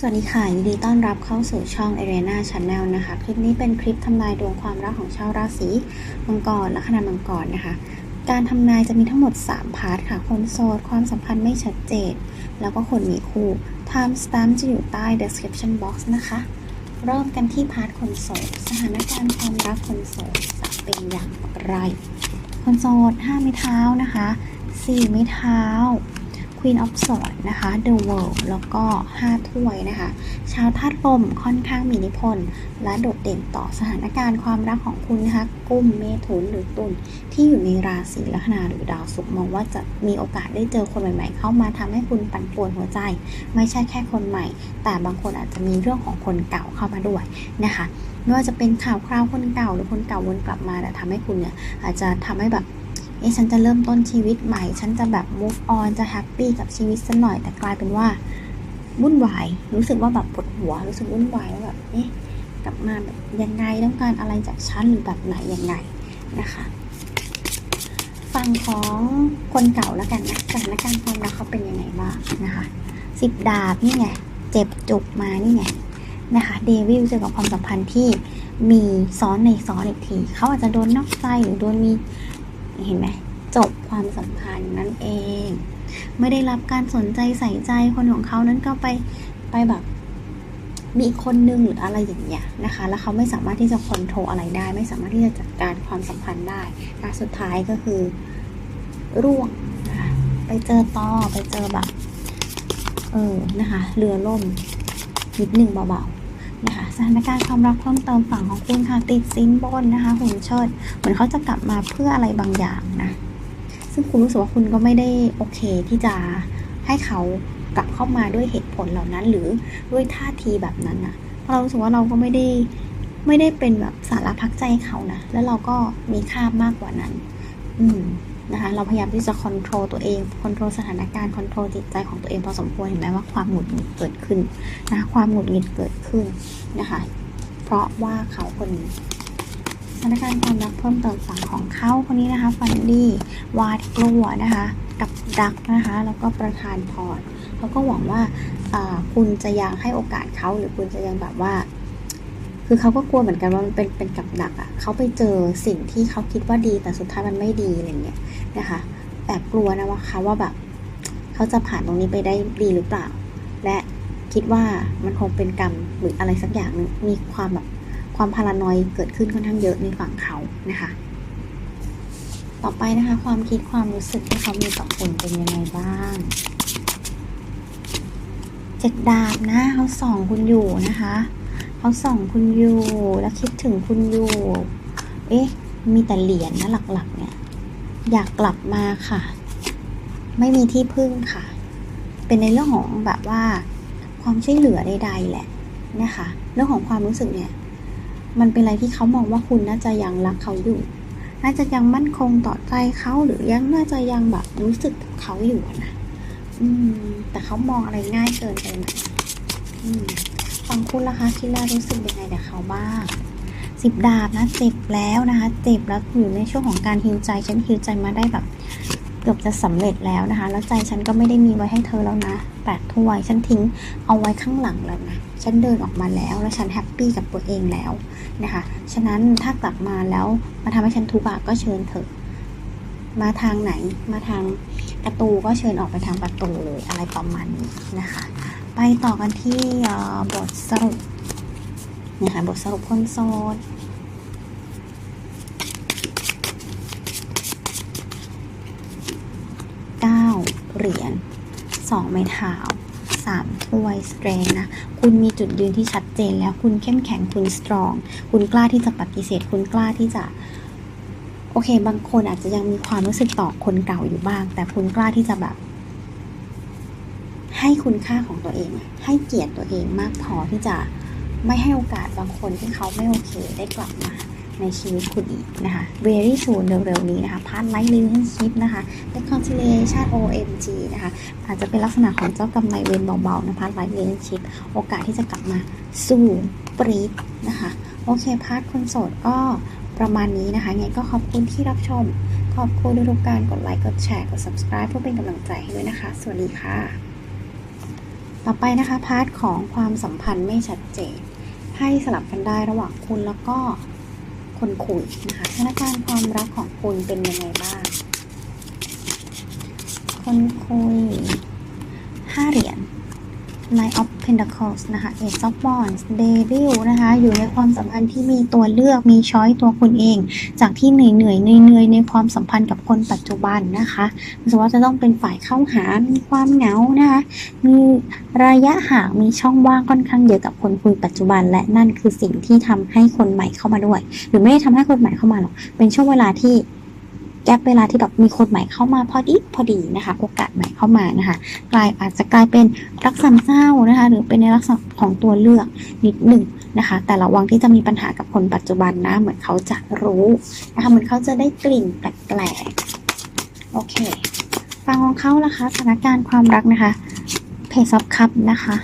สวัสดีค่ะยินดีต้อนรับเข้าสู่ช่อง Arena Channel นะคะ คลิปนี้เป็นคลิปทำนายดวงความรักของชาวราศีมังกรและคณะมังกรนะคะ การทำนายจะมีทั้งหมด 3 พาร์ทค่ะ คนโสดความสัมพันธ์ไม่ชัดเจน แล้วก็คนมีคู่ Time stamp จะอยู่ใต้ description box นะคะ เริ่มกันที่พาร์ทคนโสด สถานการณ์ความรักคนโสดจะเป็นอย่างไร คนโสด5ไม้เท้านะคะ 4 ไม้เท้า Queen of Swords นะคะ The World แล้วก็ 5 ถ้วยนะคะ ชาวธาตุลมค่อนข้างมีอิทธิพลและโดดเด่นต่อสถานการณ์ความรักของคุณนะคะกุ้มเมถุนหรือตุลที่อยู่ในราศีลัคนาหรือดาวศุกร์มองว่าจะมีโอกาสได้เจอคนใหม่ ๆ เข้ามาทำให้คุณปั่นป่วนหัวใจ ไม่ใช่แค่คนใหม่ แต่บางคนอาจจะมีเรื่องของคนเก่าเข้ามาด้วยนะคะไม่ว่าจะเป็นข่าวคราวคนเก่าหรือคนเก่าวนกลับมาแต่ทำให้คุณเนี่ยอาจจะทำให้แบบ เอ๊ะฉันจะเริ่มต้นชีวิตใหม่ ฉันจะแบบ move on จะแฮปปี้กับชีวิตสักหน่อยแต่กลายเป็นว่าวุ่นวาย รู้สึกว่าแบบปวดหัว รู้สึกวุ่นวายว่าแบบเอ๊ะกลับมาแบบยังไงต้องการอะไรจากฉันหรือแบบไหนยังไงนะคะฟังของคนเก่าแล้วกันนะสถานการณ์ความรักเขาเป็นยังไงบ้างนะคะสิบดาบนี่ไงเจ็บจุกมานี่ไงนะคะเดวิลเจอกับความสัมพันธ์ที่มีซ้อนในซ้อนอีกที เขาอาจจะโดนนอกใจหรือโดนมี เห็นไหมจบความสัมพันธ์นั่นเอง ไม่ได้รับการสนใจใส่ใจคนของเขานั้นก็ไปไปแบบมีคนนึงหรืออะไรอย่างเงี้ยนะคะ แล้วเขาไม่สามารถที่จะคอนโทรลอะไรได้ ไม่สามารถที่จะจัดการความสัมพันธ์ได้การสุดท้ายก็คือร่วงนะไปเจอต่อไปเจอแบบ เออนะคะ เรือล่มนิดหนึ่งเบาๆ นะคะสถานการณ์ความรักเพิ่มเติมฝั่งของคุณค่ะติดสินบนนะคะหุ่นเชิดเหมือนเขาจะกลับมาเพื่ออะไรบางอย่างนะซึ่งคุณรู้สึกว่าคุณก็ไม่ได้โอเคที่จะให้เขากลับเข้ามาด้วยเหตุผลเหล่านั้น หรือด้วยท่าทีแบบนั้นนะเพราะเรารู้สึกว่าเราก็ไม่ได้ไม่ได้เป็นแบบสาระพักใจเขานะแล้วเราก็มีค่ามากกว่านั้น อืม นะคะเราพยายามที่จะคอนโทรลตัวเองคอนโทรลสถานการณ์คอนโทรลจิตใจของตัวเองพอสมควรเห็นไหมว่าความหงุดหงิดเกิดขึ้นนะความหงุดหงิดเกิดขึ้นนะคะ เพราะว่าเขาคนนี้สถานการณ์ความรักเพิ่มเติมฝั่งของเขาคนนี้นะคะฟันดี้วาดกลัวนะคะ กับดักนะคะ แล้วก็ประธานพรเขาก็หวังว่าคุณจะยังให้โอกาสเขาหรือคุณจะยังแบบว่า คือเขาก็กลัวเหมือนกันว่ามันเป็นเป็นกับดักอะ่ะเขาไปเจอสิ่งที่เขาคิดว่าดีแต่สุดท้ายมันไม่ดีอะไรเงี้ยนะคะแอบกลัวนะว่าเขาว่าแบบเขาจะผ่านตรงนี้ไปได้ดีหรือเปล่า และคิดว่ามันคงเป็นกรรมหรืออะไรสักอย่างหนึ่งมีความแบบความพารานอยเกิดขึ้นค่อนข้างเยอะในฝั่งเขานะคะ ต่อไปนะคะ ความคิดความรู้สึกที่เขามีต่อคุณเป็นยังไงบ้างเจ็ดดาบนะเขาส่องคุณอยู่นะคะ เขาส่องคุณอยู่แล้วคิดถึงคุณอยู่ เอ๊ะ มีแต่เหรียญนะหลักๆ เนี่ย อยากกลับมาค่ะ ไม่มีที่พึ่งค่ะ เป็นในเรื่องของแบบว่า ความช่วยเหลือใดๆแหละนะคะ เรื่องของความรู้สึกเนี่ย มันเป็นอะไรที่เขามองว่าคุณน่าจะยังรักเขาอยู่ น่าจะยังมั่นคงต่อใจเขาหรือยังน่าจะยังแบบรู้สึกเขาอยู่นะ อืม แต่เขามองอะไรง่ายเกินไปหน่อ ยอืมฟังคุณล่ะคะคิดว่ารู้สึกยังไงกับเขาบ้างสิบดาบนะเจ็บแล้วนะคะเจ็บแล้วอยู่ในช่วงของการฮิวใจฉันฮิวใจมาได้แบบเกือบจะสำเร็จแล้วนะคะ แล้วใจฉันก็ไม่ได้มีไว้ให้เธอแล้วนะแปดถ้วยฉันทิ้งเอาไว้ข้างหลังแล้วนะฉันเดินออกมาแล้วแล้วฉันแฮปปี้กับตัวเองแล้วนะคะฉะนั้นถ้ากลับมาแล้วมาทำให้ฉันทุกข์ก็เชิญเถอะมาทางไหนมาทางประตูก็เชิญออกไปทางประตูเลยอะไรประมาณนี้นะคะ ไปต่อกันที่บทสรุปนะคะบทสรุปคนโสดเก้าเหรียญสองไม้เท้าสามถ้วยสเตรนนะคุณมีจุดยืนที่ชัดเจนแล้วคุณเข้มแข็งคุณสตรอง คุณกล้าที่จะปฏิเสธ คุณกล้าที่จะโอเค บางคนอาจจะยังมีความรู้สึกต่อคนเก่าอยู่บ้าง แต่คุณกล้าที่จะแบบ ให้คุณค่าของตัวเอง ให้เกียรติตัวเองมากพอที่จะไม่ให้โอกาสบางคนที่เขาไม่โอเคได้กลับมาในชีวิตคุณอีกนะคะ very soon เร็วๆนี้นะคะพาร์ทไลท์ relationship นะคะ reconciliation OMG นะคะอาจจะเป็นลักษณะของเจ้ากรรมนายเวรเบาๆนะพาร์ทไลท์ relationship โอกาสที่จะกลับมาสู่ปรีดนะคะ โอเคพาร์ทคนโสดก็ประมาณนี้นะคะไงก็ขอบคุณที่รับชม ขอบคุณทุกการกดไลค์กดแชร์กด subscribe เพื่อเป็นกำลังใจให้ด้วยนะคะ สวัสดีค่ะ ต่อไปนะคะพาร์ทของความสัมพันธ์ไม่ชัดเจน ให้สลับกันได้ระหว่างคุณแล้วก็คนคุยนะคะสถานการณ์ความรักของคุณเป็นยังไงบ้าง คนคุยห้าเหรียญ Knight of Pentacles นะคะ Ace of Wands Devil นะคะ อยู่ในความสัมพันธ์ที่มีตัวเลือกมีช้อยตัวคุณเอง จากที่เหนื่อยเหนื่อยเหนื่อยในความสัมพันธ์กับคนปัจจุบันนะคะรู้สึกว่าจะต้องเป็นฝ่ายเข้าหา มีความเหงานะคะ มีระยะห่างมีช่องว่างค่อนข้างเยอะกับคนคุยปัจจุบัน และนั่นคือสิ่งที่ทำให้คนใหม่เข้ามาด้วย หรือไม่ได้ทำให้คนใหม่เข้ามาหรอกเป็นช่วงเวลาที่ แกลบเวลาที่แบบมีคนใหม่เข้ามาพอดีพอดีนะคะ โอกาสใหม่เข้ามานะคะกลายอาจจะกลายเป็นรักสามเศร้านะคะ หรือเป็นในลักษณะของตัวเลือกนิดหนึ่งนะคะ แต่ระวังที่จะมีปัญหากับคนปัจจุบันนะ เหมือนเขาจะรู้นะคะเหมือนเขาจะได้กลิ่นแปลกๆโอเคฟังของเขานะคะสถานการณ์ความรักนะคะเพซอฟคัพนะคะ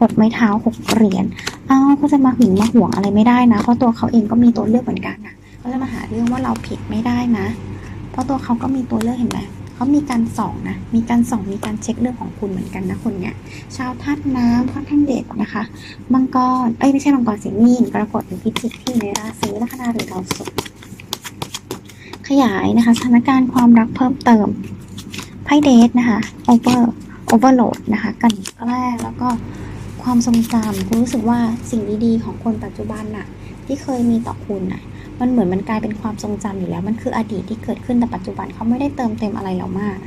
หกไม้เท้าหกเหรียญอ้าเขาจะมาหึงมาห่วงอะไรไม่ได้นะ เพราะตัวเขาเองก็มีตัวเลือกเหมือนกันนะเขาจะมาหาเรื่องว่าเราผิดไม่ได้นะ ราะตัวเขาก็มีตัวเลือกเห็นไหมเขามีการส่องนะ มีการส่อง มีการเช็คเรื่องของคุณเหมือนกันนะคนเนี้ย ชาวธาตุน้ำค่อนข้างเด็ดนะคะมังกร เอ้ยไม่ใช่มังกรสีมีนกรกฎหรือพิจิกที่ในราศีลัคนาหรือดาวศุกร์ขยายนะคะสถานการณ์ความรักเพิ่มเติมไพ่เดทนะคะโอเวอร์โอเวอร์โหลดนะคะ กันแกล้งแล้วก็ความทรงจำคุณรู้สึกว่าสิ่งดีๆของคนปัจจุบันน่ะ ที่เคยมีต่อคุณน่ะ มันเหมือนมันกลายเป็นความทรงจำอยู่แล้ว มันคืออดีตที่เกิดขึ้นแต่ปัจจุบันเขาไม่ได้เติมเต็มอะไรเรามาก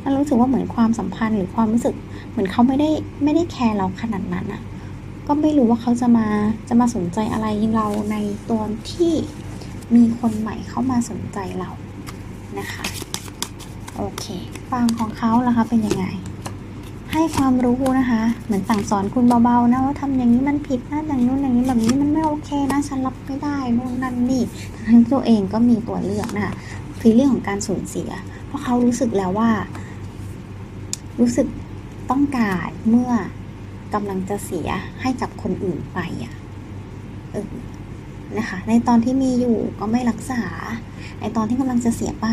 แล้วรู้สึกว่าเหมือนความสัมพันธ์หรือความรู้สึก เหมือนเขาไม่ได้ไม่ได้แคร์เราขนาดนั้นอะก็ไม่รู้ว่าเขาจะมาจะมาสนใจอะไรเราในตอนที่มีคนใหม่เข้ามาสนใจเรานะคะ โอเค ฟังของเขาล่ะคะเป็นยังไง ให้ความรู้นะคะ เหมือนสั่งสอนคุณเบาๆนะว่าทำอย่างนี้มันผิดนะอย่างนู้นอย่างนี้แบบนี้มันไม่โอเคนะฉันรับไม่ได้นู่นนั่นนี่ทั้งตัวเองก็มีตัวเลือกนะคะคือเรื่องของการสูญเสีย เพราะเขารู้สึกแล้วว่า รู้สึกต้องการเมื่อกำลังจะเสียให้กับคนอื่นไปอะเออนะคะ ในตอนที่มีอยู่ก็ไม่รักษา ในตอนที่กำลังจะเสียไป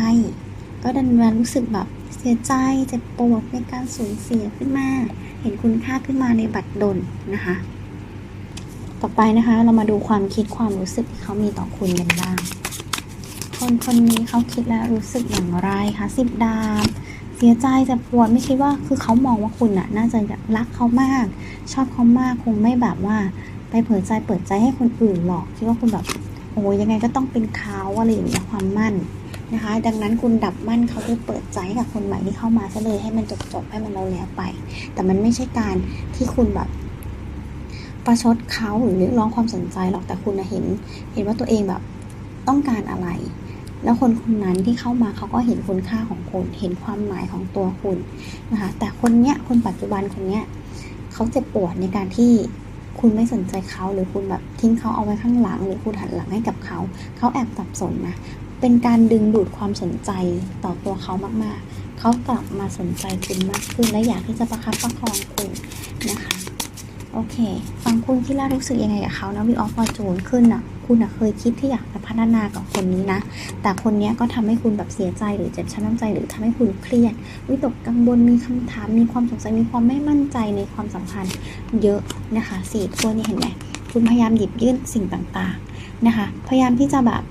ก็ดันมารู้สึกแบบเสียใจเจ็บปวดในการสูญเสียขึ้นมา เห็นคุณค่าขึ้นมาในบัตรดลนะคะ ต่อไปนะคะเรามาดูความคิดความรู้สึกที่เขามีต่อคุณกันบ้าง คนคนนี้เขาคิดและรู้สึกอย่างไรคะสิบดาบเสียใจเจ็บปวดไม่คิดว่าคือเขามองว่าคุณน่ะ น่าจะรักเขามาก ชอบเขามากคงไม่แบบว่าไปเผยใจเปิดใจให้คนอื่นหรอกคิดว่าคุณแบบโอ้ยยังไงก็ต้องเป็นเขาอะไรอย่างเงี้ยความมั่น นะคะ ดังนั้นคุณดับมั่นเขาไปเปิดใจให้กับคนใหม่ที่เข้ามาซะเลยให้มันจบจบๆให้มันเราแล้วไป แต่มันไม่ใช่การที่คุณแบบประชดเขาหรือเรียกร้องความสนใจหรอกแต่คุณเห็น เห็นว่าตัวเองแบบต้องการอะไร แล้วคนคนนั้นที่เข้ามาเขาก็เห็นคุณค่าของคุณเห็นความหมายของตัวคุณนะคะแต่คนเนี้ยคนปัจจุบันคนเนี้ยเขาเจ็บปวดในการที่คุณไม่สนใจเขาหรือคุณแบบทิ้งเขาเอาไว้ข้างหลัง หรือคุณหันหลังให้กับเขา เขาแอบสับสนนะ เป็นการดึงดูดความสนใจต่อตัวเขามากๆ เขากลับมาสนใจคุณมากขึ้น และอยากที่จะประคับประคองคุณนะคะ โอเค ฟังคุณที่ล่ารู้สึกยังไงกับเขานะวิออฟฟอร์จูนขึ้นอะ คุณอะเคยคิดที่อยากจะพัฒนากับคนนี้นะ แต่คนนี้ก็ทำให้คุณแบบเสียใจหรือเจ็บช้ำน้ำใจ หรือทำให้คุณเครียด วิตกกังวล มีคำถาม มีความสงสัย มีความไม่มั่นใจในความสัมพันธ์เยอะนะคะสี่ตัวนี้เห็นไหมคุณพยายามหยิบยื่นสิ่งต่างๆนะคะ พยายามที่จะแบบ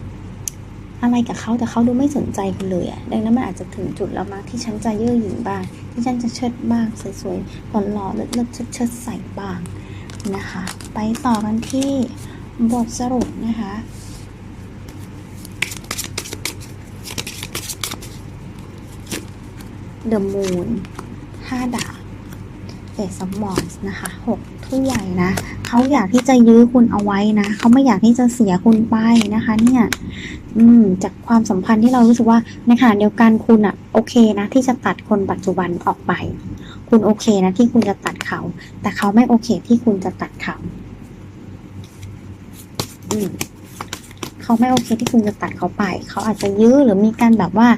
อะไรกับเขาแต่เขาดูไม่สนใจคุณเลยอะดังนั้นมันอาจจะถึงจุดแล้วมั้งที่ฉันจะเย่อหยิ่งบ้าง ที่ฉันจะเชิดบ้างสวยๆหล่อๆเลิศๆเชิดๆใส่บ้างนะคะ ไปต่อกันที่บทสรุปนะคะ The Moon ห้าดาบเอสมอนส์นะคะหกถ้วยนะ เขาอยากที่จะยื้อคุณเอาไว้นะเขาไม่อยากที่จะเสียคุณไปนะคะ เนี่ย อืม จากความสัมพันธ์ที่เรารู้สึกว่าในขณะเดียวกันคุณอะโอเคนะ ที่จะตัดคนปัจจุบันออกไป คุณโอเคนะที่คุณจะตัดเขา แต่เขาไม่โอเคที่คุณจะตัดเขา อืมเขาไม่โอเคที่คุณจะตัดเขาไป เขาอาจจะยื้อหรือมีการแบบว่า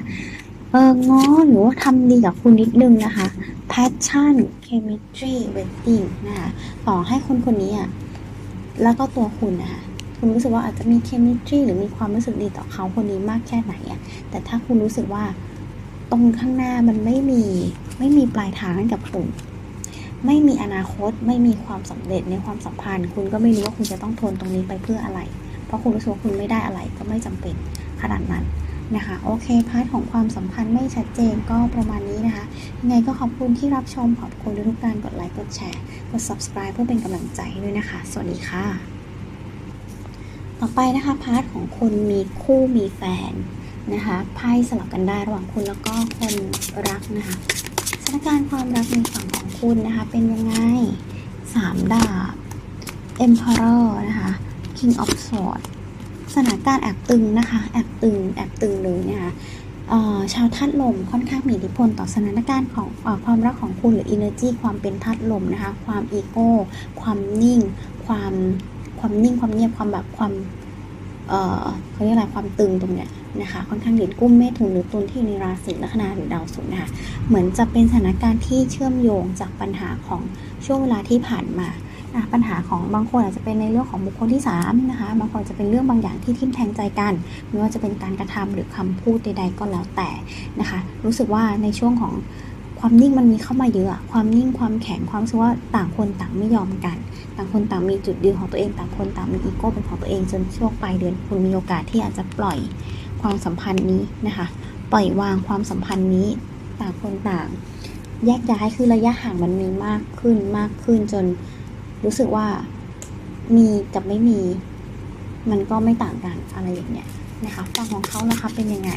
เออง้อหรือว่าทำดีกับคุณนิดนึงนะคะ passion chemistry wedding นะคะต่อให้คนคนนี้อะแล้วก็ตัวคุณนะคะคุณรู้สึกว่าอาจจะมี chemistry หรือมีความรู้สึกดีต่อเขาคนนี้มากแค่ไหนอะแต่ถ้าคุณรู้สึกว่าตรงข้างหน้ามันไม่มีไม่มีปลายทางกับคุณไม่มีอนาคตไม่มีความสำเร็จในความสัมพันธ์ คุณก็ไม่รู้ว่าคุณจะต้องทนตรงนี้ไปเพื่ออะไร เพราะคุณรู้สึกว่าคุณไม่ได้อะไรก็ไม่จำเป็นขนาดนั้น นะคะโอเคพาร์ทของความสัมพันธ์ไม่ชัดเจนก็ประมาณนี้นะคะ ยังไงก็ขอบคุณที่รับชมขอบคุณทุกการกดไลค์กดแชร์กด subscribe เพื่อเป็นกำลังใจให้ด้วยนะคะ สวัสดีค่ะ ต่อไปนะคะพาร์ทของคนมีคู่มีแฟนนะคะไพ่สลับกันได้ระหว่างคุณแล้วก็คนรักนะคะสถานการณ์ความรักในฝั่งของคุณนะคะ เป็นยังไงสามดาบ Emperor นะคะ King of Swords สถานการณ์แอบตึงนะคะแอบตึงแอบตึงเลยนะคะเอ่อชาวธาตุลมค่อนข้างมีอิทธิพลต่อสถานการณ์ของอความรักของคุณหรือ energy ความเป็นธาตุลมนะคะ ความอีโก้ ความนิ่ง ความความนิ่งความเงียบความแบบความเอ่อเขาเรียกอะไรความตึงตรงเนี้ยนะคะค่อนข้างเด่นกุ้มเมษถุนหรือตุลที่ในราศีลัคนาหรือดาวศุกร์นะคะเหมือนจะเป็นสถานการณ์ที่เชื่อมโยงจากปัญหาของช่วงเวลาที่ผ่านมา ปัญหาของบางคนอาจจะเป็นในเรื่องของบุคคลที่3นะคะบางคนจะเป็นเรื่องบางอย่างที่ทิ่มแทงใจกัน ไม่ว่าจะเป็นการกระทำหรือคำพูดใด ๆ ก็แล้วแต่นะคะ รู้สึกว่าในช่วงของความนิ่งมันมีเข้ามาเยอะ ความนิ่งความแข็งความรู้สึกว่าต่างคนต่างไม่ยอมกัน ต่างคนต่างมีจุดยืนของตัวเองต่างคนต่างมีอีโก้เป็นของตัวเองจนช่วงปลายเดือนคุณมีโอกาสที่อาจจะปล่อยความสัมพันธ์นี้นะคะ ปล่อยวางความสัมพันธ์นี้ ต่างคนต่าง แยกย้ายคือระยะห่างมันมีมากขึ้นมากขึ้นจน รู้สึกว่ามีกับไม่มี มันก็ไม่ต่างกันอะไรอย่างเงี้ยนะคะฝั่งของเขานะคะเป็นยังไง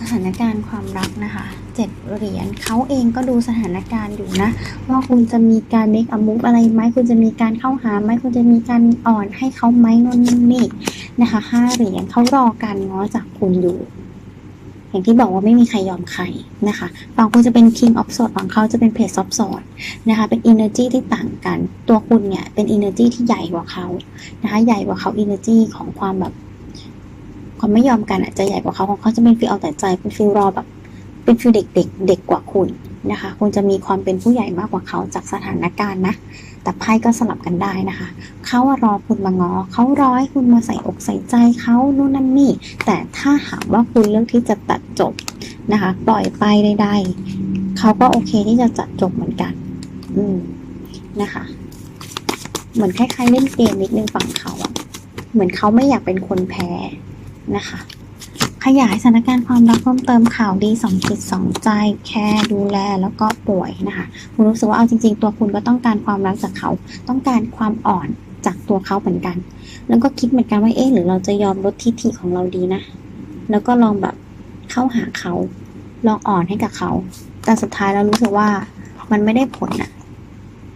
สถานการณ์ความรักนะคะเจ็ดเหรียญเขาเองก็ดูสถานการณ์อยู่นะ ว่าคุณจะมีการ make a move อะไรไหมคุณจะมีการเข้าหาไหมคุณจะมีการอ่อนให้เขาไหมโน่นนี่นะคะห้าเหรียญเขารอการง้อจากคุณอยู่ อย่างที่บอกว่าไม่มีใครยอมใครนะคะฝั่งคุณจะเป็น king of swords ฝั่งเขาจะเป็น page of swords นะคะ เป็น energy ที่ต่างกัน ตัวคุณเนี่ยเป็น energy ที่ใหญ่กว่าเขานะคะ ใหญ่กว่าเขา energy ของความแบบ ความไม่ยอมกันอาจจะใหญ่กว่าเขาของเขาจะเป็นฟีลเอาแต่ใจ เป็นฟีลรอแบบ เป็นฟีลเด็กเด็กเด็กกว่าคุณ นะคะคุณจะมีความเป็นผู้ใหญ่มากกว่าเขาจากสถานการณ์นะ แต่ไพ่ก็สลับกันได้นะคะ เขารอคุณมางอเขารอให้คุณมาใส่อกใส่ใจเขานู่นนั่นนี่ แต่ถ้าหากว่าคุณเลือกที่จะตัดจบนะคะ ปล่อยไปใดๆเขาก็โอเคที่จะจัดจบเหมือนกัน อืมนะคะ เหมือนคล้ายๆเล่นเกมนิดนึงฝั่งเขาอะเหมือนเขาไม่อยากเป็นคนแพ้นะคะ ขยายสถานการณ์ความรักเพิ่มเติมข่าวดีสองจิตสองใจแค่ดูแลแล้วก็ป่วยนะคะคุณรู้สึกว่าเอาจริง ๆ ตัวคุณก็ต้องการความรักจากเขา ต้องการความอ่อนจากตัวเขาเหมือนกัน แล้วก็คิดเหมือนกันว่าเอ๊ะหรือเราจะยอมลดทิฐิของเราดีนะ แล้วก็ลองแบบเข้าหาเขาลองอ่อนให้กับเขา แต่สุดท้ายเรารู้สึกว่ามันไม่ได้ผลอะ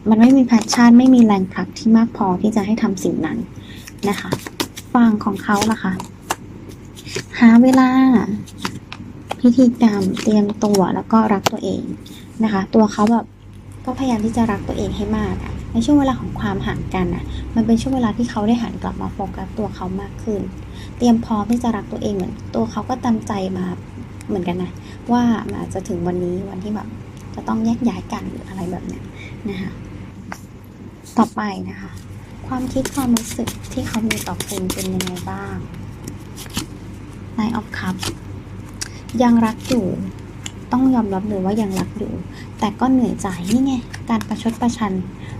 มันไม่มีแพชชั่นไม่มีแรงผลักที่มากพอที่จะให้ทำสิ่งนั้นนะคะฟังของเขาล่ะคะ หาเวลา พิธีกรรมเตรียมตัวแล้วก็รักตัวเองนะคะ ตัวเขาแบบก็พยายามที่จะรักตัวเองให้มากในช่วงเวลาของความห่างกันอะมันเป็นช่วงเวลาที่เขาได้หันกลับมาโฟกัสตัวเขามากขึ้น เตรียมพร้อมที่จะรักตัวเองเหมือน ตัวเขาก็ตามใจมาเหมือนกันนะ ว่ามันอาจจะถึงวันนี้วันที่แบบจะต้องแยกย้ายกันหรืออะไรแบบเนี้ยนะคะต่อไปนะคะ ความคิดความรู้สึกที่เขามีต่อคุณเป็นยังไงบ้าง Nine of Cups ยังรักอยู่ ต้องยอมรับเลยว่ายังรักอยู่ แต่ก็เหนื่อยใจนี่ไง การประชดประชัน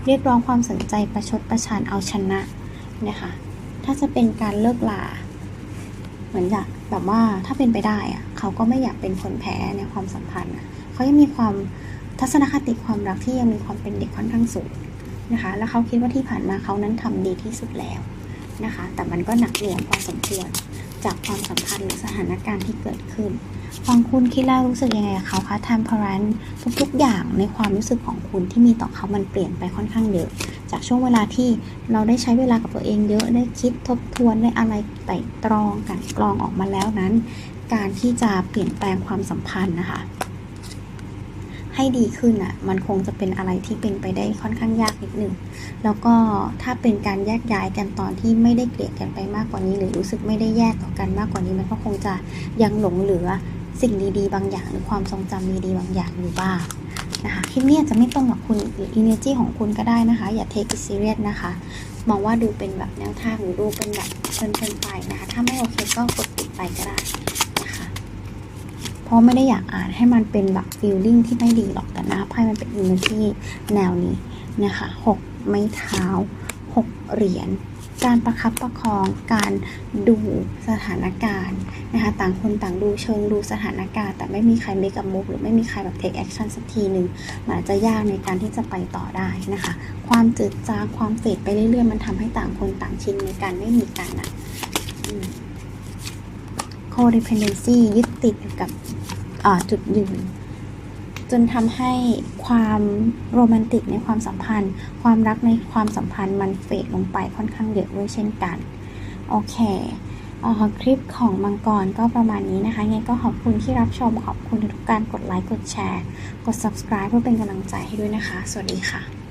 เรียกร้องความสนใจประชดประชันเอาชนะนะคะ ถ้าจะเป็นการเลิกลา เหมือนอยากแบบว่าถ้าเป็นไปได้อะเขาก็ไม่อยากเป็นคนแพ้ในความสัมพันธ์อะเขายังมีความทัศนคติความรักที่ยังมีความเป็นเด็กค่อนข้างสูงนะคะ แล้วเขาคิดว่าที่ผ่านมาเขานั้นทำดีที่สุดแล้วนะคะ แต่มันก็หนักหน่วงพอสมควร จากความสัมพันธ์หรือสถานการณ์ที่เกิดขึ้นฟังคุณคิดแล้วรู้สึกยังไงกับเขาคะ temperance ทุกๆอย่างในความรู้สึกของคุณที่มีต่อเขามันเปลี่ยนไปค่อนข้างเยอะ จากช่วงเวลาที่เราได้ใช้เวลากับตัวเองเยอะได้คิดทบทวนได้อะไรไต่ตรองกันกรองออกมาแล้วนั้น การที่จะเปลี่ยนแปลงความสัมพันธ์นะคะ ให้ดีขึ้นอะมันคงจะเป็นอะไรที่เป็นไปได้ค่อนข้างยากนิดหนึ่งแล้วก็ถ้าเป็นการแยกย้ายกันตอนที่ไม่ได้เกลียดกันไปมากกว่านี้ หรือรู้สึกไม่ได้แย กันมากกว่านี้มันก็คงจะยังหลงเหลือสิ่งดีๆ บางอย่าง หรือความทรงจำดีๆบางอย่างอยู่บ้างนะคะคลิปนี้อาจจะไม่ตรงกับคุณหรือ energy ของคุณก็ได้นะคะ อย่า take it serious นะคะ มองว่าดูเป็นแบบแนวทางหรือดูเป็นแบบเพลินๆไปนะคะ ถ้าไม่โอเคก็กดปิดไปก็ได้นะคะเพราะไม่ได้อยากอ่านให้มันเป็นแบบฟีลลิ่งที่ไม่ดีหรอกแต่น้าไพ่มันเป็น energy แนวนี้นะคะหกไม้เท้าหกเหรียญ การประคับประคองการดูสถานการณ์นะคะต่างคนต่างดูเชิงดูสถานการณ์ แต่ไม่มีใคร make a move หรือไม่มีใครแบบ take action สักทีหนึ่งมันอาจจะยากในการที่จะไปต่อได้นะคะ ความจืดจางความเฟดไปเรื่อยๆมันทำให้ต่างคนต่างชินในการไม่มีกันนะอืม codependency ยึดติดกับจุดยืน จนทำให้ความโรแมนติกในความสัมพันธ์ ความรักในความสัมพันธ์มันเฟดลงไปค่อนข้างเยอะด้วยเช่นกัน โอเคเอ่อคลิปของมังกรก็ประมาณนี้นะคะไงก็ขอบคุณที่รับชมขอบคุณทุกการกดไลค์กดแชร์ กด subscribe เพื่อเป็นกำลังใจให้ด้วยนะคะ สวัสดีค่ะ